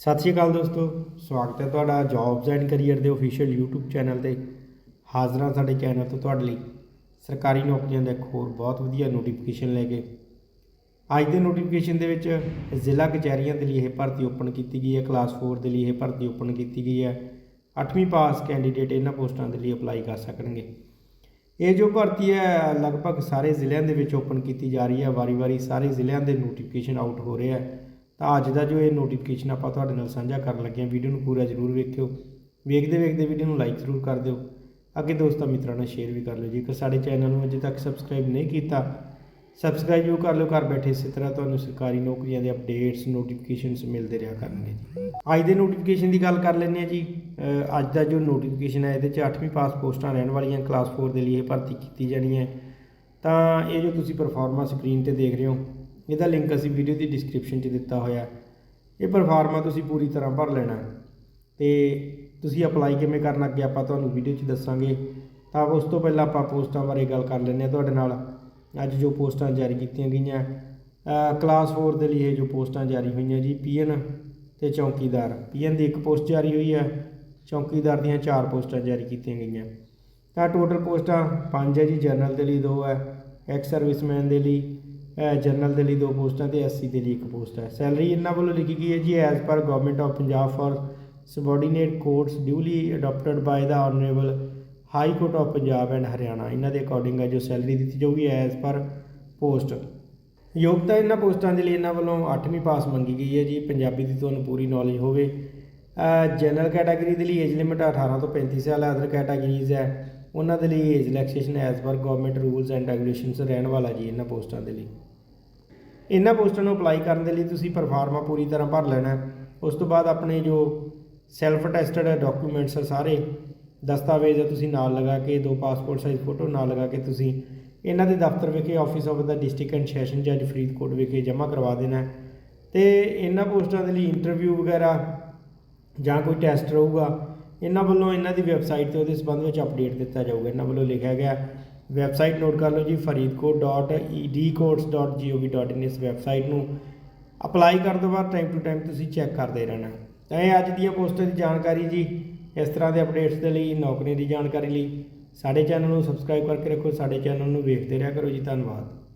ਸਤਿ ਸ਼੍ਰੀ ਅਕਾਲ ਦੋਸਤੋ, ਸਵਾਗਤ ਹੈ ਤੁਹਾਡਾ ਜੌਬਸ ਐਂਡ ਕੈਰੀਅਰ ਦੇ ਅਫੀਸ਼ੀਅਲ YouTube ਚੈਨਲ ਤੇ। ਹਾਜ਼ਰ ਹਾਂ ਸਾਡੇ ਚੈਨਲ ਤੋਂ ਤੁਹਾਡੇ ਲਈ। ਸਰਕਾਰੀ ਨੌਕਰੀਆਂ ਦਾ ਇੱਕ ਹੋਰ ਬਹੁਤ ਵਧੀਆ ਨੋਟੀਫਿਕੇਸ਼ਨ ਲੈ ਕੇ। ਅੱਜ ਦੇ ਨੋਟੀਫਿਕੇਸ਼ਨ ਦੇ ਵਿੱਚ ਜ਼ਿਲ੍ਹਾ ਕਚਹਿਰੀਆਂ ਦੇ ਲਈ ਇਹ ਭਰਤੀ ਓਪਨ ਕੀਤੀ ਗਈ ਹੈ ਕਲਾਸ 4 ਦੇ ਲਈ ਇਹ ਭਰਤੀ ਓਪਨ ਕੀਤੀ ਗਈ ਹੈ। 8ਵੀਂ ਪਾਸ ਕੈਂਡੀਡੇਟ ਇਹਨਾਂ ਪੋਸਟਾਂ ਦੇ ਲਈ ਅਪਲਾਈ ਕਰ ਸਕਣਗੇ। ਇਹ ਜੋ ਭਰਤੀ ਹੈ, ਲਗਭਗ ਸਾਰੇ ਜ਼ਿਲ੍ਹਿਆਂ ਦੇ ਵਿੱਚ ਓਪਨ ਕੀਤੀ ਜਾ ਰਹੀ ਹੈ। ਵਾਰੀ-ਵਾਰੀ ਸਾਰੇ ਜ਼ਿਲ੍ਹਿਆਂ ਦੇ ਨੋਟੀਫਿਕੇਸ਼ਨ ਆਊਟ ਹੋ ਰਹੇ ਆ ਤਾਂ ਅੱਜ ਦਾ ਜੋ ਇਹ ਨੋਟੀਫਿਕੇਸ਼ਨ ਆਪਾਂ ਤੁਹਾਡੇ ਨਾਲ ਸਾਂਝਾ ਕਰਨ ਲੱਗੇ ਹਾਂ ਵੀਡੀਓ ਨੂੰ ਪੂਰਾ ਜ਼ਰੂਰ ਵੇਖਿਓ। ਵੇਖਦੇ ਵੇਖਦੇ ਵੀਡੀਓ ਨੂੰ ਲਾਈਕ ਜ਼ਰੂਰ ਕਰ ਦਿਓ। ਅੱਗੇ ਦੋਸਤਾਂ ਮਿੱਤਰਾਂ ਨਾਲ ਸ਼ੇਅਰ ਵੀ ਕਰ ਲਿਓ। ਜੇਕਰ ਸਾਡੇ ਚੈਨਲ ਨੂੰ ਅਜੇ ਤੱਕ ਸਬਸਕ੍ਰਾਈਬ ਨਹੀਂ ਕੀਤਾ ਸਬਸਕ੍ਰਾਈਬ ਜ਼ਰੂਰ ਕਰ ਲਿਓ। ਘਰ ਬੈਠੇ ਇਸੇ ਤਰ੍ਹਾਂ ਤੁਹਾਨੂੰ ਸਰਕਾਰੀ ਨੌਕਰੀਆਂ ਦੇ ਅਪਡੇਟਸ ਨੋਟੀਫਿਕੇਸ਼ਨਸ ਮਿਲਦੇ ਰਿਹਾ ਕਰਨਗੇ ਜੀ। ਅੱਜ ਦੇ ਨੋਟੀਫਿਕੇਸ਼ਨ ਦੀ ਗੱਲ ਕਰ ਲੈਂਦੇ ਹਾਂ ਜੀ। ਅੱਜ ਦਾ ਜੋ ਨੋਟੀਫਿਕੇਸ਼ਨ ਹੈ, ਇਹਦੇ 'ਚ 8ਵੀਂ ਪਾਸ ਪੋਸਟਾਂ ਰਹਿਣ ਵਾਲੀਆਂ ਕਲਾਸ 4 ਦੇ ਲਈ ਇਹ ਭਰਤੀ ਕੀਤੀ ਜਾਣੀ ਹੈ। ਤਾਂ ਇਹ ਜੋ ਤੁਸੀਂ ਪਰਫਾਰਮਾ ਸਕਰੀਨ ਤੇ ਦੇਖ ਰਹੇ ਹੋ ਇਹਦਾ ਲਿੰਕ ਅਸੀਂ ਵੀਡੀਓ ਦੀ ਡਿਸਕ੍ਰਿਪਸ਼ਨ 'ਚ ਦਿੱਤਾ ਹੋਇਆ ਇਹ ਪਰਫਾਰਮਾ ਤੁਸੀਂ ਪੂਰੀ ਤਰ੍ਹਾਂ ਭਰ ਲੈਣਾ ਹੈ। ਤੇ ਤੁਸੀਂ ਅਪਲਾਈ ਕਿਵੇਂ ਕਰਨਾ ਅੱਗੇ ਆਪਾਂ ਤੁਹਾਨੂੰ ਵੀਡੀਓ 'ਚ ਦੱਸਾਂਗੇ। ਤਾਂ ਉਸ ਤੋਂ ਪਹਿਲਾਂ ਆਪਾਂ ਪੋਸਟਾਂ ਬਾਰੇ ਗੱਲ ਕਰ ਲੈਂਦੇ ਹਾਂ ਤੁਹਾਡੇ ਨਾਲ। ਅੱਜ ਜੋ ਪੋਸਟਾਂ ਜਾਰੀ ਕੀਤੀਆਂ ਗਈਆਂ ਕਲਾਸ 4 ਦੇ ਲਈ ਇਹ ਜੋ ਪੋਸਟਾਂ ਜਾਰੀ ਹੋਈਆਂ ਜੀ, ਪੀਐਨ ਤੇ ਚੌਕੀਦਾਰ। ਪੀਐਨ ਦੀ ਇੱਕ ਪੋਸਟ ਜਾਰੀ ਹੋਈ ਹੈ, ਚੌਕੀਦਾਰ ਦੀਆਂ ਚਾਰ ਪੋਸਟਾਂ ਜਾਰੀ ਕੀਤੀਆਂ ਗਈਆਂ। ਤਾਂ ਟੋਟਲ ਪੋਸਟਾਂ ਪੰਜ ਹੈ ਜੀ, ਜਨਰਲ ਦੇ ਲਈ ਦੋ ਹੈ ਐਕਸ ਸਰਵਿਸਮੈਨ ਦੇ ਲਈ ਜਨਰਲ ਦੇ ਲਈ ਦੋ ਪੋਸਟਾਂ ਤੇ ਐਸਸੀ ਦੇ ਲਈ ਇੱਕ ਪੋਸਟ ਹੈ। ਸੈਲਰੀ ਇਹਨਾਂ ਵੱਲੋਂ ਲਿਖੀ ਗਈ ਹੈ ਜੀ as per government of Punjab for subordinate courts duly adopted by the honorable high court of Punjab and Haryana ਇਹਨਾਂ ਦੇ ਅਕੋਰਡਿੰਗ ਹੈ ਜੋ ਸੈਲਰੀ ਦਿੱਤੀ ਜਾਊਗੀ ਐਜ਼ ਪਰ ਪੋਸਟ ਯੋਗਤਾ ਇਹਨਾਂ ਪੋਸਟਾਂ ਦੇ ਲਈ ਇਹਨਾਂ ਵੱਲੋਂ 8ਵੀਂ ਪਾਸ ਮੰਗੀ ਗਈ ਹੈ ਜੀ। ਪੰਜਾਬੀ ਦੀ ਤੁਹਾਨੂੰ ਪੂਰੀ ਨੌਲੇਜ ਹੋਵੇ। ਜਨਰਲ ਕੈਟਾਗਰੀ ਦੇ ਲਈ ਏਜ ਲਿਮਿਟ 18 ਤੋਂ 35 ਸਾਲ ਹੈ ਅਦਰ ਕੈਟਾਗਰੀਜ਼ ਹੈ। ਉਹਨਾਂ ਦੇ ਲਈ age relaxation as per government rules and regulations ਰਹਿਣ ਵਾਲਾ ਜੀ ਇਹਨਾਂ ਪੋਸਟਾਂ ਦੇ ਲਈ। ਇਹਨਾਂ ਪੋਸਟਾਂ ਨੂੰ ਅਪਲਾਈ ਕਰਨ ਦੇ ਲਈ ਤੁਸੀਂ ਪਰਫਾਰਮਾ ਪੂਰੀ ਤਰ੍ਹਾਂ ਭਰ ਲੈਣਾ ਉਸ ਤੋਂ ਬਾਅਦ ਆਪਣੇ ਜੋ ਸੈਲਫ ਅਟੈਸਟਡ ਡਾਕੂਮੈਂਟਸ ਆ ਸਾਰੇ, ਦਸਤਾਵੇਜ਼ ਤੁਸੀਂ ਨਾਲ ਲਗਾ ਕੇ, ਦੋ ਪਾਸਪੋਰਟ ਸਾਈਜ਼ ਫੋਟੋ ਨਾਲ ਲਗਾ ਕੇ ਤੁਸੀਂ ਇਹਨਾਂ ਦੇ ਦਫ਼ਤਰ ਵਿਖੇ office of the district and session ਜੱਜ ਫਰੀਦਕੋਟ ਵਿਖੇ ਜਮ੍ਹਾਂ ਕਰਵਾ ਦੇਣਾ ਹੈ। ਤੇ ਇਹਨਾਂ ਪੋਸਟਾਂ ਦੇ ਲਈ ਇੰਟਰਵਿਊ ਵਗੈਰਾ ਜਾਂ ਕੋਈ ਟੈਸਟ ਰਹੂਗਾ, ਇਹਨਾਂ ਵੱਲੋਂ ਇਹਨਾਂ ਦੀ ਵੈਬਸਾਈਟ ਤੇ ਉਹਦੇ ਸੰਬੰਧ ਵਿੱਚ ਅਪਡੇਟ ਦਿੱਤਾ ਜਾਊਗਾ ਇਹਨਾਂ ਵੱਲੋਂ ਲਿਖਿਆ ਗਿਆ ਵੈਬਸਾਈਟ ਨੋਟ ਕਰ ਲਓ ਜੀ faridkot.edcourts.gov.in ਇਸ ਵੈਬਸਾਈਟ ਨੂੰ ਅਪਲਾਈ ਕਰਨ ਤੋਂ ਬਾਅਦ ਟਾਈਮ ਟੂ ਟਾਈਮ ਤੁਸੀਂ ਚੈੱਕ ਕਰਦੇ ਰਹਿਣਾ। ਤਾਂ ਇਹ ਅੱਜ ਦੀਆਂ ਪੋਸਟਾਂ ਦੀ ਜਾਣਕਾਰੀ ਜੀ। ਇਸ ਤਰ੍ਹਾਂ ਦੇ ਅਪਡੇਟਸ ਦੇ ਲਈ ਨੌਕਰੀ ਦੀ ਜਾਣਕਾਰੀ ਲਈ, ਸਾਡੇ ਚੈਨਲ ਨੂੰ ਸਬਸਕ੍ਰਾਈਬ ਕਰਕੇ ਰੱਖੋ, ਸਾਡੇ ਚੈਨਲ ਨੂੰ ਵੇਖਦੇ ਰਿਹਾ ਕਰੋ ਜੀ। ਧੰਨਵਾਦ।